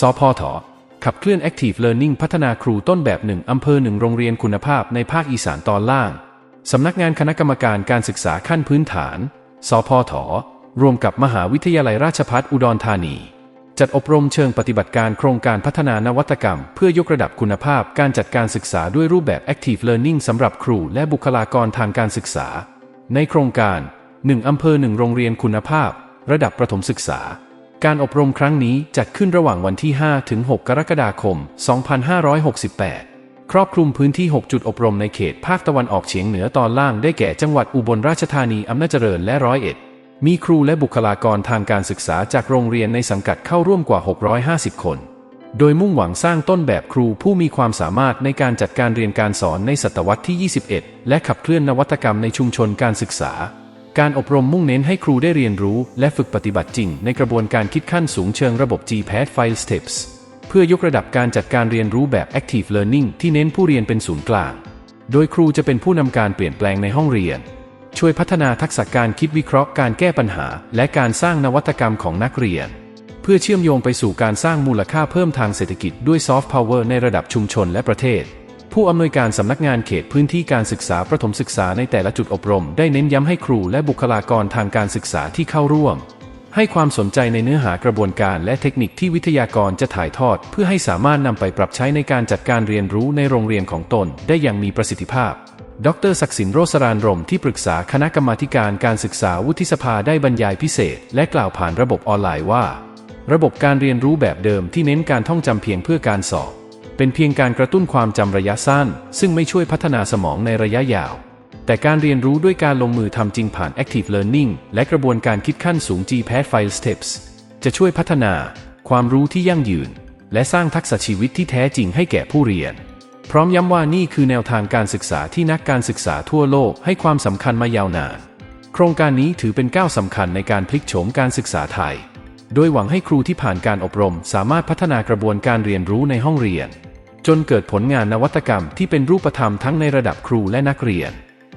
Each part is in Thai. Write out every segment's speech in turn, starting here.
สพทขับเคลื่อน Active Learning พัฒนาครูต้นแบบหนึ่งอำเภอหนึ่งโรงเรียนคุณภาพในภาคอีสานตอนล่าง สำนักงานคณะกรรมการการศึกษาขั้นพื้นฐาน สพทรวมกับมหาวิทยาลัยราชภัฏอุดรธานี จัดอบรมเชิงปฏิบัติการโครงการพัฒนานวัตกรรม เพื่อยกระดับคุณภาพการจัดการศึกษาด้วยรูปแบบ Active Learning สำหรับครูและบุคลากรทางการศึกษา ในโครงการ 1 อำเภอ 1 โรงเรียนคุณภาพ ระดับประถมศึกษา การอบรมครั้งนี้จัดขึ้นระหว่างวันที่ 5 ถึง 6 กรกฎาคม 2568 ครอบคลุมพื้นที่ 6 จุดอบรมในเขตภาคตะวันออกเฉียงเหนือตอนล่างได้แก่จังหวัดอุบลราชธานีอำนาจเจริญและร้อยเอ็ด มีครูและบุคลากรทางการศึกษาจากโรงเรียนในสังกัดเข้าร่วมกว่า 650 คน โดยมุ่งหวังสร้างต้นแบบครูผู้มีความสามารถในการจัดการเรียนการสอนในศตวรรษที่ 21 และขับเคลื่อนนวัตกรรมในชุมชนการศึกษา การอบรมมุ่งเน้นให้ครูได้เรียนรู้ และฝึกปฏิบัติจริง ในกระบวนการคิดขั้นสูงเชิงระบบ GPAD File Steps เพื่อยกระดับการจัดการเรียนรู้แบบ Active Learning ที่เน้นผู้เรียนเป็นศูนย์กลาง โดยครูจะเป็นผู้นำการเปลี่ยนแปลงในห้องเรียน ช่วยพัฒนาทักษะการคิดวิเคราะห์การแก้ปัญหา และการสร้างนวัตกรรมของนักเรียน เพื่อเชื่อมโยงไปสู่การสร้างมูลค่าเพิ่มทางเศรษฐกิจด้วยซอฟต์พาวเวอร์ในระดับชุมชนและประเทศ ผู้อำนวยการสำนักงานเขตพื้นที่การศึกษาประถมศึกษาในแต่ละจุดอบรม ได้เน้นย้ำให้ครูและบุคลากรทางการศึกษาที่เข้าร่วม ให้ความสนใจในเนื้อหากระบวนการและเทคนิคที่วิทยากรจะถ่ายทอด เพื่อให้สามารถนำไปปรับใช้ในการจัดการเรียนรู้ในโรงเรียนของตน ได้อย่างมีประสิทธิภาพ ดรศักดิ์สินโรสรานรมที่ปรึกษาคณะกรรมาการการศึกษาวุฒิสภาได้บรรยายพิเศษ และกล่าวผ่านระบบออนไลน์ว่า ระบบการเรียนรู้แบบเดิมที่เน้นการท่องจำเพียงเพื่อการสอบ เป็นเพียงการกระตุ้นความจำระยะสั้น ซึ่งไม่ช่วยพัฒนาสมองในระยะยาว แต่การเรียนรู้ด้วยการลงมือทำจริงผ่าน Active Learning และกระบวนการคิดขั้นสูง GPAD File Steps จะช่วยพัฒนา ความรู้ที่ยั่งยืน และสร้างทักษะชีวิตที่แท้จริงให้แก่ผู้เรียน พร้อมย้ำว่านี่คือแนวทางการศึกษาที่นักการศึกษาทั่วโลกให้ความสำคัญมายาวนาน โครงการนี้ถือเป็นก้าวสำคัญในการพลิกโฉมการศึกษาไทยโดยหวังให้ครูที่ผ่านการอบรม สามารถพัฒนากระบวนการเรียนรู้ในห้องเรียน จนเกิดผลงานนวัตกรรมที่เป็นรูปธรรมทั้งในระดับครูและนักเรียน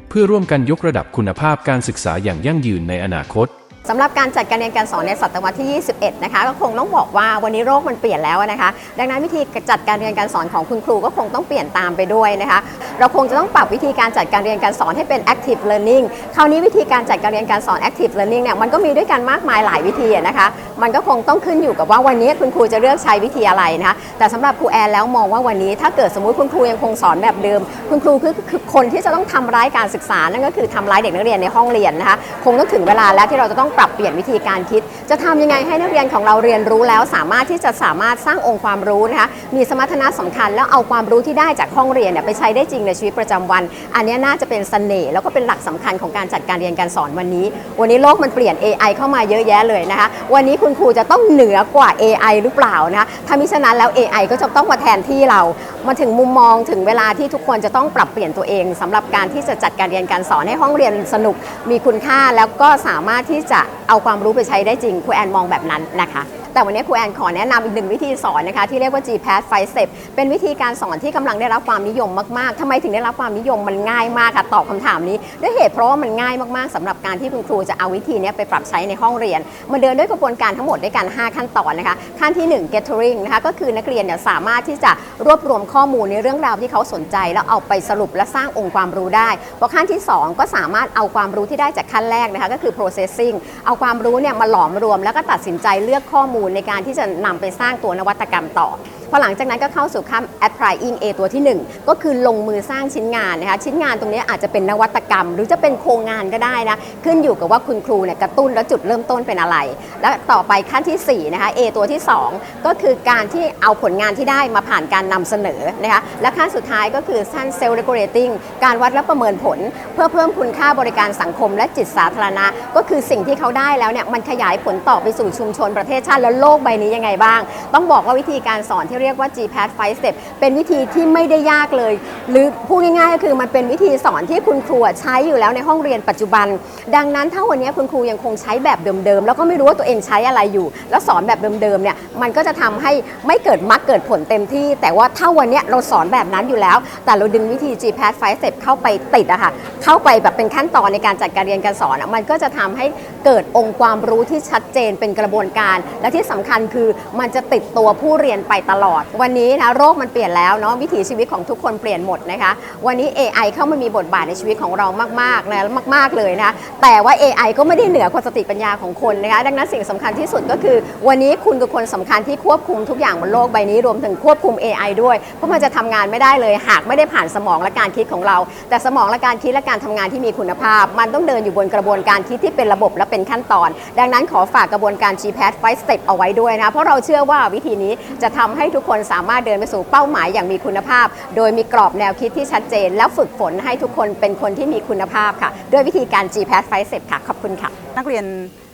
เพื่อร่วมกันยกระดับคุณภาพการศึกษาอย่างยั่งยืนในอนาคต สำหรับการจัดการเรียนการสอนในศตวรรษที่ 21 นะคะ ก็คงต้องบอกว่าวันนี้โลกมันเปลี่ยนแล้วนะคะ ดังนั้นวิธีจัดการเรียนการสอนของคุณครูก็คงต้องเปลี่ยนตามไปด้วยนะคะ เราคงจะต้องปรับวิธีการจัดการเรียนการสอนให้เป็น active learning คราวนี้วิธีการจัดการเรียนการสอน active learning เนี่ยมันก็มีด้วยกันมากมายหลายวิธีนะคะ มันก็คงต้องขึ้นอยู่กับว่าวันนี้คุณครูจะเลือกใช้วิธีอะไรนะคะ แต่สำหรับครูแอนแล้วมองว่าวันนี้ถ้าเกิดสมมติคุณครูยังคงสอนแบบเดิม คุณครูคือคือคนที่จะต้องทำร้ายการศึกษานั่นก็คือทำร้ายเด็กนักเรียนในห้องเรียนนะคะ คงต้องถึงเวลาแล้วที่เราจะต้องปรับเปลี่ยนวิธีการคิด จะทำยังไงให้นักเรียนของเราเรียนรู้แล้ว สามารถที่จะสามารถสร้างองค์ความรู้นะคะมีสมรรถนะสำคัญแล้วเอาความรู้ที่ได้จากห้องเรียนเนี่ยไปใช้ได้จริงในชีวิตประจำวัน อันนี้น่าจะเป็นเสน่ห์แล้วก็เป็นหลักสำคัญของการจัดการเรียนการสอนวันนี้ วันนี้โลกมันเปลี่ยน AI เข้ามาเยอะแยะเลยนะคะ วันนี้คุณครูจะต้องเหนือกว่า AI หรือเปล่านะคะถ้ามิฉะนั้นแล้ว AI ก็จะต้องมาแทนที่เรา มาถึงมุมมองถึงเวลาที่ทุกคนจะต้องปรับเปลี่ยนตัวเองสำหรับการที่จะจัดการเรียนการสอนให้ห้องเรียนสนุกมีคุณค่าแล้วก็สามารถที่จะเอาความรู้ไปใช้ได้จริงครูแอนมองแบบนั้นนะคะ แต่วันนี้ครูแอนขอแนะนำอีกหนึ่งวิธีสอนนะคะที่เรียกว่า GPAD 5 Step เป็นวิธีการสอนที่กำลังได้รับความนิยมมากๆทำไมถึงได้รับความนิยมมันง่ายมากค่ะตอบคำถามนี้ ด้วยเหตุเพราะว่ามันง่ายมากๆสำหรับการที่คุณครูจะเอาวิธีนี้ไปปรับใช้ในห้องเรียนมันเดินด้วยกระบวนการทั้งหมดด้วยกัน 5 ขั้นตอนนะคะขั้นที่ 1 gathering นะคะก็คือนักเรียนเนี่ยสามารถที่จะรวบรวมข้อมูลในเรื่องราวที่เขาสนใจ แล้วเอาไปสรุปและสร้างองค์ความรู้ได้พอขั้นที่ 2 ก็สามารถเอาความรู้ที่ได้จากขั้นแรกนะคะก็คือ processing เอาความรู้เนี่ยมาหลอมรวมแล้วก็ตัดสินใจเลือกข้อมูลในการที่จะนำไปสร้างตัวนวัตกรรมต่อ พอหลังจากนั้นก็เข้าสู่ขั้น applying A ตัวที่ 1 ก็คือลงมือสร้างชิ้นงานนะคะชิ้นงานตรงนี้อาจจะเป็นนวัตกรรม หรือจะเป็นโครงงานก็ได้นะขึ้นอยู่กับว่าคุณครูเนี่ยกระตุ้นแล้วจุดเริ่มต้นเป็นอะไร และต่อไปขั้นที่4นะคะ A ตัวที่ 2 ก็คือการที่เอาผลงานที่ได้มาผ่านการนำเสนอนะคะและขั้นสุดท้ายก็คือขั้น self regulating การวัดและประเมินผล เพื่อเพิ่มคุณค่าบริการสังคมและจิตสาธารณะ ก็คือสิ่งที่เขาได้แล้วเนี่ยมันขยายผลต่อไปสู่ชุมชนประเทศชาติและโลกใบนี้ยังไงบ้าง ต้องบอกว่าวิธีการสอนที่เรียกว่า GPAD 5 Step เป็นวิธีที่ไม่ได้ยากเลย หรือพูดง่ายๆก็คือมันเป็นวิธีสอนที่คุณครูใช้อยู่แล้วในห้องเรียนปัจจุบัน ดังนั้นถ้าวันนี้คุณครูยังคงใช้แบบเดิมๆ แล้วก็ไม่รู้ว่าตัวเองใช้อะไรอยู่ แล้วสอนแบบเดิมๆเนี่ยมันก็จะทำให้ไม่เกิดมรรคเกิดผลเต็มที่ แต่ว่าถ้าวันนี้เราสอนแบบนั้นอยู่แล้ว แต่เราดึงวิธี GPAD 5 Step เข้าไปติดอะค่ะเข้าไปแบบเป็นขั้นตอนในการจัดการเรียนการสอนอะมันก็จะทำให้เกิดองค์ความรู้ที่ชัดเจนเป็นกระบวนการ และที่สำคัญคือมันจะติดตัวผู้เรียนไปตลอด วันนี้นะโรคมันเปลี่ยนแล้วเนาะวิถีชีวิตของทุกคนเปลี่ยนหมดนะคะ วันนี้ AI เข้ามามีบทบาทในชีวิตของเรามากๆนะมาก ๆเลยนะคะแต่ว่า AI ก็ไม่ได้เหนือกว่าสติปัญญาของคนนะคะดังนั้นสิ่งสำคัญที่สุดก็คือ วันนี้คุณคือคนสำคัญที่ควบคุมทุกอย่างบนโลกใบนี้รวมถึงควบคุม AI ด้วย เพราะมันจะทำงานไม่ได้เลย หากไม่ได้ผ่านสมองและการคิดของเรา แต่สมองและการคิดและการทำงานที่มีคุณภาพ มันต้องเดินอยู่บนกระบวนการคิดที่เป็นระบบและเป็นขั้นตอน ดังนั้นขอฝากกระบวนการ GPAT 5 Step เอาไว้ด้วยนะ เพราะเราเชื่อว่าวิธีนี้จะทำให้ทุกคนสามารถเดินไปสู่เป้าหมายอย่างมีคุณภาพ โดยมีกรอบแนวคิดที่ชัดเจน แล้วฝึกฝนให้ทุกคนเป็นคนที่มีคุณภาพค่ะ ด้วยวิธีการ GPAT 5 Step ค่ะ ขอบคุณค่ะ นักเรียน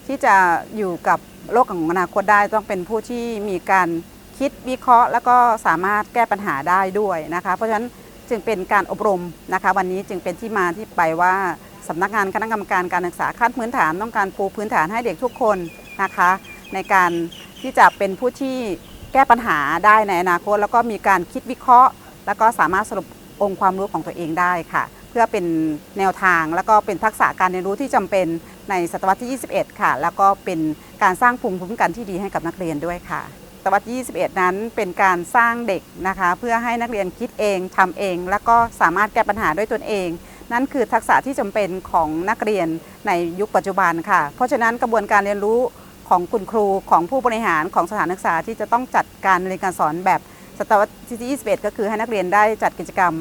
ที่จะอยู่กับโลกของอนาคตได้ต้องเป็นผู้ที่มีการคิดวิเคราะห์ แล้วก็สามารถแก้ปัญหาได้ด้วยนะคะ เพราะฉะนั้นจึงเป็นการอบรมนะคะ วันนี้จึงเป็นที่มาที่ไปว่า สำนักงานคณะกรรมการการศึกษาขั้นพื้นฐานต้องการปูพื้นฐานให้เด็กทุกคนนะคะ ในการที่จะเป็นผู้ที่แก้ปัญหาได้ในอนาคต แล้วก็มีการคิดวิเคราะห์ แล้วก็สามารถสรุปองค์ความรู้ของตัวเองได้ค่ะ เพื่อเป็นแนวทางแล้วก็เป็นทักษะการเรียนรู้ที่จำเป็นในศตวรรษที่ 21 ค่ะ แล้วก็เป็นการสร้างภูมิคุ้มกันที่ดีให้กับนักเรียนด้วยค่ะศตวรรษที่21 นั้นเป็นการสร้างเด็กนะคะ เพื่อให้นักเรียนคิดเองทำเอง แล้วก็สามารถแก้ปัญหาด้วยตนเอง นั่นคือทักษะที่จำเป็นของนักเรียนในยุคปัจจุบันค่ะ เพราะฉะนั้นกระบวนการเรียนรู้ของคุณครูของผู้บริหารของสถานศึกษาที่จะต้องจัดการเรียนการสอนแบบศตวรรษที่21 ก็คือให้นักเรียนได้จัดกิจกรรม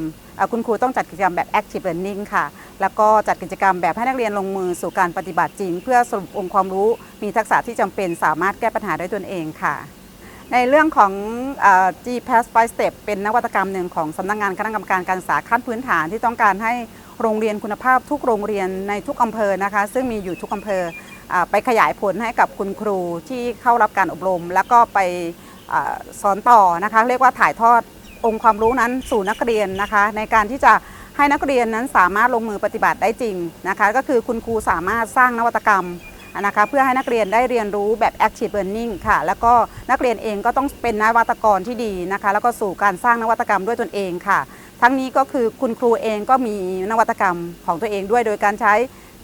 คุณครูต้องจัดกิจกรรมแบบ active learning ค่ะ แล้วก็จัดกิจกรรมแบบให้นักเรียนลงมือสู่การปฏิบัติจริง เพื่อสรุปองค์ความรู้ มีทักษะที่จำเป็นสามารถแก้ปัญหาได้ตนเองค่ะ ในเรื่องของเอ่อ GPAS 5 Step เป็นนวัตกรรมหนึ่งของสำนักงานคณะกรรมการการศึกษาขั้นพื้นฐานที่ต้องการให้ โรงเรียนคุณภาพทุกโรงเรียนในทุกอำเภอนะคะ ซึ่งมีอยู่ทุกอำเภออไปขยายผลให้กับคุณครูที่เข้ารับการอบรม แล้วก็ไปอสอนต่อนะคะ เรียกว่าถ่ายทอดองค์ความรู้นั้นสู่นักเรียนนะคะ ในการที่จะให้นักเรียนนั้นสามารถลงมือปฏิบัติได้จริงนะคะ ก็คือคุณครูสามารถสร้างนวัตกรรมนะคะเพื่อให้นักเรียนได้เรียนรู้แบบ active learning ค่ะ แล้วก็นักเรียนเองก็ต้องเป็นนวัตกรที่ดีนะคะ แล้วก็สู่การสร้างนวัตกรรมด้วยตนเองค่ะ ทั้งนี้ก็คือคุณครูเองก็มีนวัตกรรมของตัวเองด้วยโดยการใช้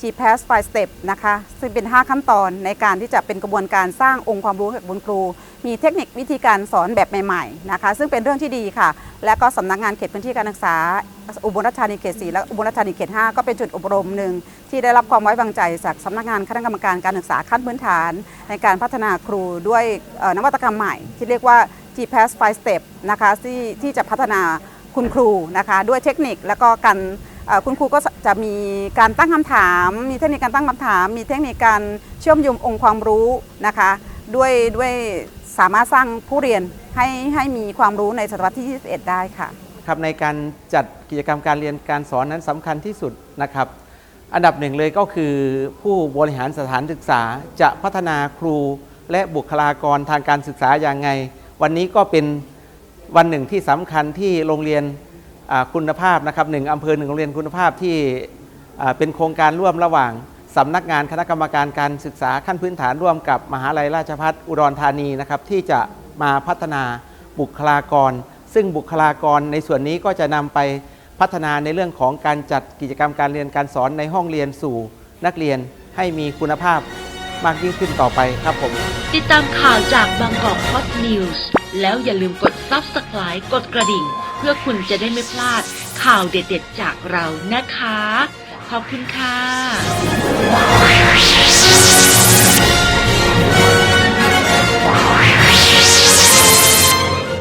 GPAS 5 Step นะคะ ซึ่งเป็น 5 ขั้นตอนในการที่จะเป็นกระบวนการสร้างองค์ความรู้ให้กับคุณครู มีเทคนิควิธีการสอนแบบใหม่ๆนะคะ ซึ่งเป็นเรื่องที่ดีค่ะ และก็สำนักงานเขตพื้นที่การศึกษา อุบลราชธานีเขต4และอุบลราชธานีเขต5ก็เป็นจุดอบรมหนึ่งที่ได้รับความไว้วางใจจากสำนักงานคณะกรรมการการศึกษาขั้นพื้นฐาน ในการพัฒนาครูด้วยนวัตกรรมใหม่ ที่เรียกว่า GPAS 5 Step นะคะที่ที่จะพัฒนา คุณครูนะคะด้วยเทคนิคแล้วก็การคุณครูก็จะมีการตั้งคำถาม มีเทคนิคการตั้งคำถาม มีเทคนิคการเชื่อมโยงองค์ความรู้นะคะ ด้วยด้วยสามารถสร้างผู้เรียนให้ให้มีความรู้ในศตวรรษที่ 21 ได้ค่ะครับในการจัดกิจกรรมการเรียนการสอนนั้นสำคัญที่สุดนะครับ อันดับหนึ่งเลยก็คือผู้บริหารสถานศึกษาจะพัฒนาครูและบุคลากรทางการศึกษาอย่างไง วันนี้ก็เป็น วันหนึ่งที่สำคัญที่โรงเรียนคุณภาพนะครับหนึ่งอำเภอหนึ่งโรงเรียนคุณภาพที่เป็นโครงการร่วมระหว่างสำนักงานคณะกรรมการการศึกษาขั้นพื้นฐานร่วมกับมหาลัยราชภัฏอุดรธานีนะครับที่จะมาพัฒนาบุคลากร ซึ่งบุคลากรในส่วนนี้ก็จะนำไปพัฒนาในเรื่องของการจัดกิจกรรมการเรียนการสอนในห้องเรียนสู่นักเรียนให้มีคุณภาพมากยิ่งขึ้นต่อไปครับผม ติดตามข่าวจากบางกอกฮอตนิวส์แล้วอย่าลืมกด Subscribe กดกระดิ่ง เพื่อคุณจะได้ไม่พลาดข่าวเด็ดๆจากเรานะคะ ขอบคุณค่ะ